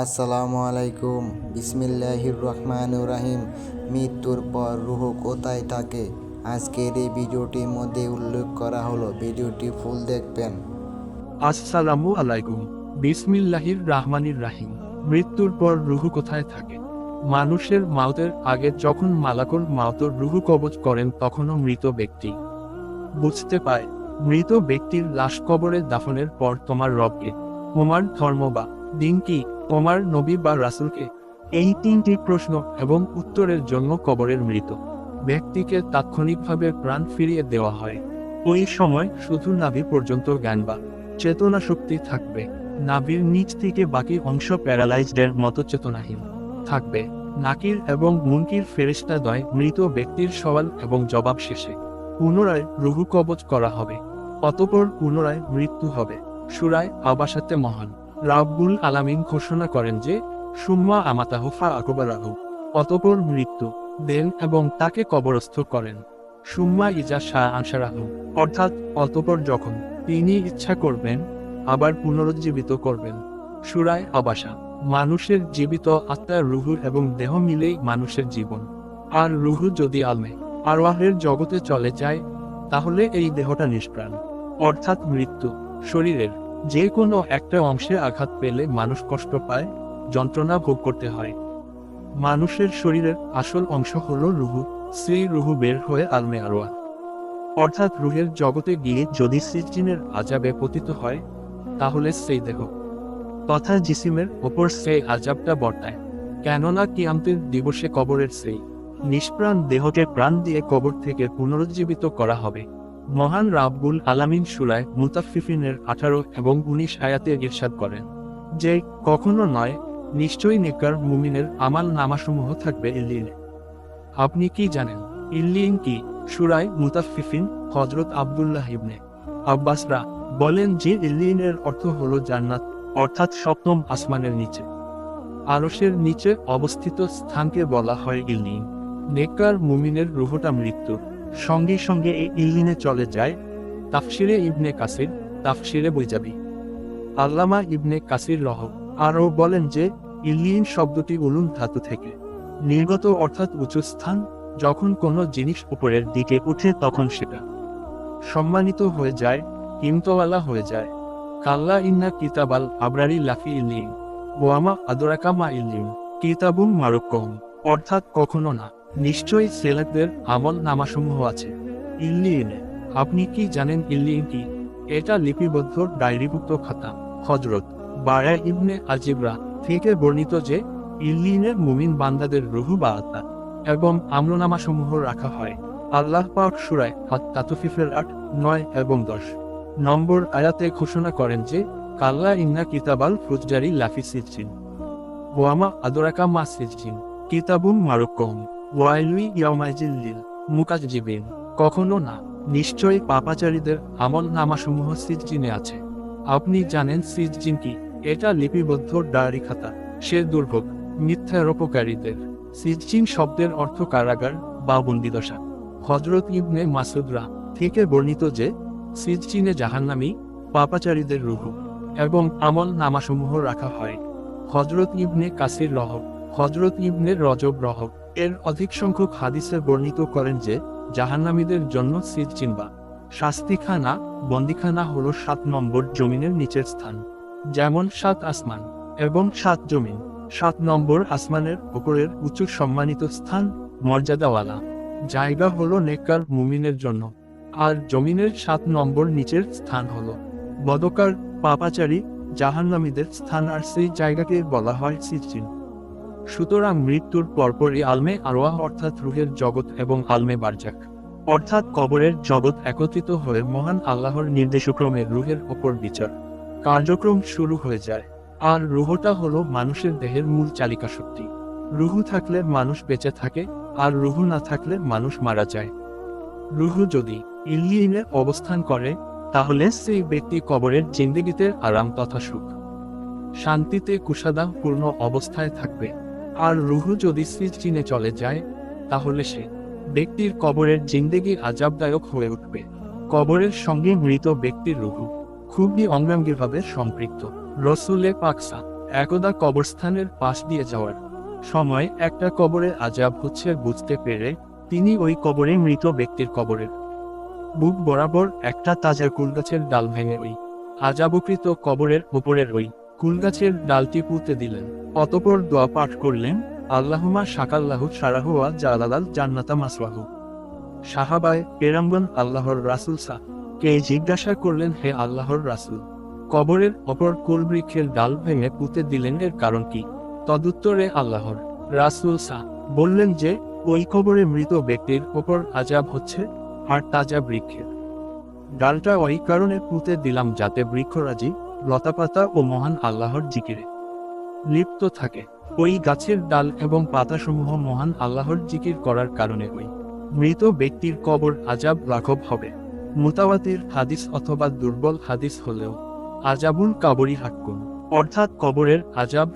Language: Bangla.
আসসালামু আলাইকুম। বিসমিল্লাহির রহমানুর রাহিম। মৃত্যুর পর রুহ কোথায় থাকে? আজকের এই ভিডিওটির মধ্যে উল্লেখ করা হলো, ভিডিওটি ফুল দেখবেন। আসসালামু আলাইকুম। বিসমিল্লাহির রাহমানির রাহিম। মৃত্যুর পর রুহু কোথায় থাকে? মানুষের মাউতের আগে যখন মালাকুল মাউতর রুহু কবজ করেন, তখনও মৃত ব্যক্তি। বুঝতে পায়, মৃত ব্যক্তির লাশ কবরে দাফনের পর তোমার রবকে। তোমার ধর্ম বা দিন কি? তোমার নবী বা রাসুলকে? এই তিনটি প্রশ্ন এবং উত্তরের জন্য কবরের মৃত ব্যক্তিকে তাৎক্ষণিকভাবে প্রাণ ফিরিয়ে দেওয়া হয়। ওই সময় শুধু নাভি পর্যন্ত জ্ঞান বা চেতনা শক্তি থাকবে। নাভির নিচ থেকে বাকি অংশ প্যারালাইজডের মতো চেতনাহীন থাকবে। নাকির এবং মুনকির ফেরিস্তা দয় মৃত ব্যক্তির সওয়াল এবং জবাব শেষে পুনরায় রুহু কবজ করা হবে। অতপর পুনরায় মৃত্যু হবে। সুরায় আবাসাতে মহান। রাব্বুল আলামিন ঘোষণা করেন যে, সুম্মা আমাতাহু ফা আকবরাহু। অতপর মৃত্যু দেন এবং তাকে কবরস্থ করেন। সুম্মা ইজা শাহ আনসারাহু অর্থাৎ অতপর যখন তিনি ইচ্ছা করবেন, আবার পুনরুজ্জীবিত করবেন। সুরায় আবাসা, মানুষের জীবিত আত্মার রুহু এবং দেহ মিলেই মানুষের জীবন। আর রুহু যদি আলমে আরওয়াহের জগতে চলে যায়, তাহলে এই দেহটা নিষ্প্রাণ। অর্থাৎ মৃত্যু, শরীরের যে কোনো একটা অংশে আঘাত পেলে মানুষ কষ্ট পায়, যন্ত্রণা ভোগ করতে হয়। মানুষের শরীরের আসল অংশ হল রুহু, সেই রুহু বের হয়ে আলমে আরোয়া। অর্থাৎ রুহের জগতে গিয়ে যদি সিজিনের আজাবে পতিত হয়, তাহলে সেই দেহ। তথা জিসিমের ওপর সেই আজাবটা বর্তায়। কেননা কিয়ামতের দিবসে কবরের সেই নিষ্প্রাণ দেহকে প্রাণ দিয়ে কবর থেকে পুনরুজ্জীবিত করা হবে। মহান রাব্বুল আলামিন সুরায় মুতাফিফিনের আঠারো এবং উনিশ আয়াতে ইরশাদ করেন। যে কখনো নয়, নিশ্চয়ই নেকর মুমিনের আমাল নামাসমূহ থাকবে ইল্লিনে আপনি কি জানেন ইল্লিন কি? সুরায় মুতাফিফিন হজরত আব্দুল্লাহ ইবনে আব্বাসরা বলেন যে ইল্লিনের অর্থ হলো জান্নাত, অর্থাৎ সপ্তম আসমানের নিচে। আরশের নিচে অবস্থিত স্থানকে বলা হয় ইল্লিন নেকর মুমিনের রুহটা মৃত্যু সঙ্গে সঙ্গে এই ইল্লিনে চলে যায়। তাফসিরে ইবনে কাসির, তাফসিরে বৈজাবি আল্লামা ইবনে কাসির রহ, আরও বলেন যে ইল্লিন শব্দটি উলুন ধাতু থেকে নির্গত অর্থাৎ উঁচু স্থান, যখন কোনো জিনিস উপরের দিকে উঠে তখন সেটা সম্মানিত হয়ে যায়, কিমতওয়ালা হয়ে যায়। কাল্লা ইন্না কিতাবাল আবরারি লাফি ইল্লিন ওয়ামা আদরাকা মা ইল্লিন কিতাবুম মারুকম অর্থাৎ কখনো না। নিশ্চয়ই সেলেকদের আমল নামাসমূহ আছে। ইল্লিনে, আপনি কি জানেন ইল্লিন কি? এটা লিপিবদ্ধ ডায়েরিভুক্ত খাতা। হজরত বারা ইবনে আজিবরা থেকে বর্ণিত যে, ইল্লিনের মুমিন বান্দাদের রুহু বা এবং আমলনামাসমূহ রাখা হয়। আল্লাহ পাক সুরায় তাতুফিফের আট, নয় এবং দশ নম্বর আয়াতে ঘোষণা করেন যে, কাল্লা ইন্না কিতাবাল ফুজজারি লাফি সিজিন ওয়ামা আদরাকা মা সিজিন কিতাবুম মারুকম ওয়াইলুই মুকাজিবিন কখনো না, নিশ্চয়ই পাপাচারীদের আমল নামাসমূহ সিজিনে আছে। আপনি জানেন সিজিন কি? এটা লিপিবদ্ধ ডায়েরি খাতা। সে দুর্ভোগ, মিথ্যারোপকারীদের। সিজিন শব্দের অর্থ কারাগার বা বন্দিদশা। হজরত ইবনে মাসুদরা থেকে বর্ণিত যে সিজিনে জাহান্নামি, পাপাচারীদের রুহু এবং আমল নামাসমূহ রাখা হয়। হজরত ইবনে কাসির রহ হজরত ইবনে রজব রহ এর অধিক সংখ্যক হাদিসে বর্ণিত করেন যে, জাহান্নামীদের জন্য সিজিন বা শাস্তিখানা, বন্দিখানা হল সাত নম্বর জমিনের নিচের স্থান। যেমন সাত আসমান এবং সাত জমিন। সাত নম্বর আসমানের উপরের উঁচু সম্মানিত স্থান মর্যাদাওয়ালা। জায়গা হলো নেককার মুমিনের জন্য। আর জমিনের সাত নম্বর নিচের স্থান হলো বদকার, পাপাচারী, জাহান্নামীদের স্থান। আর সেই জায়গাকে বলা হয় সিজিন সুতরাং মৃত্যুর পরপরই আলমে আরোয়াহ অর্থাৎ রুহের জগৎ এবং আলমে বারজাক। অর্থাৎ কবরের জগৎ একত্রিত হয়ে মহান আল্লাহর নির্দেশক্রমে রুহের ওপর বিচার কার্যক্রম শুরু হয়ে যায়। আর রুহটা হলো মানুষের দেহের মূল চালিকা শক্তি। রুহু থাকলে মানুষ বেঁচে থাকে, আর রুহু না থাকলে মানুষ মারা যায়। রুহু যদি ইল্লিনে অবস্থান করে, তাহলে সেই ব্যক্তি কবরের জিন্দিগিতে আরাম তথা সুখ। শান্তিতে কুষাদা পূর্ণ অবস্থায় থাকবে। আর রুহু যদি সিজিনে চলে যায়, তাহলে সে ব্যক্তির কবরের জিন্দেগি আজাবদায়ক হয়ে উঠবে। কবরের সঙ্গে মৃত ব্যক্তির রুহু খুবই অঙ্গাঙ্গিভাবে সম্পৃক্ত। রসুলে পাকসা একদা কবরস্থানের পাশ দিয়ে যাওয়ার সময় একটা কবরে আজাব হচ্ছে বুঝতে পেরে তিনি ওই কবরে মৃত ব্যক্তির কবরের বুক বরাবর একটা তাজা কুলগাছের ডাল ভেঙে ওই আজাবকৃত কবরের উপরের ওই কুলগাছের ডালটি পুঁতে দিলেন। অতপর দোয়া পাঠ করলেন আল্লাহুমা শাকাল্লাহু সারাহুয়া জালালাল জান্নাতা মাসওয়াহু। সাহাবায় পেরাম্বন আল্লাহর রাসুল সা, কে জিজ্ঞাসা করলেন, হে আল্লাহর রাসুল, কবরের অপর কুলবৃক্ষের ডাল ভেঙে পুঁতে দিলেন এর কারণ কি? তদুত্তরে আল্লাহর রাসুল সা বললেন যে, ওই কবরে মৃত ব্যক্তির ওপর আজাব হচ্ছে আর তাজা বৃক্ষের। ডালটা ওই কারণে পুঁতে দিলাম যাতে বৃক্ষরাজি লতাপাতা ও মহান আল্লাহর জিকিরে। লিপ্ত থাকে। ওই গাছের ডাল এবং পাতাসমূহ মহান আল্লাহর জিকির করার কারণে ওই মৃত ব্যক্তির কবর আজাব লাঘব হবে। মোতাবাতির হাদিস অথবা দুর্বল হাদিস হলেও আজাবুল কাবরি হাক্কুন। অর্থাৎ কবরের আজাব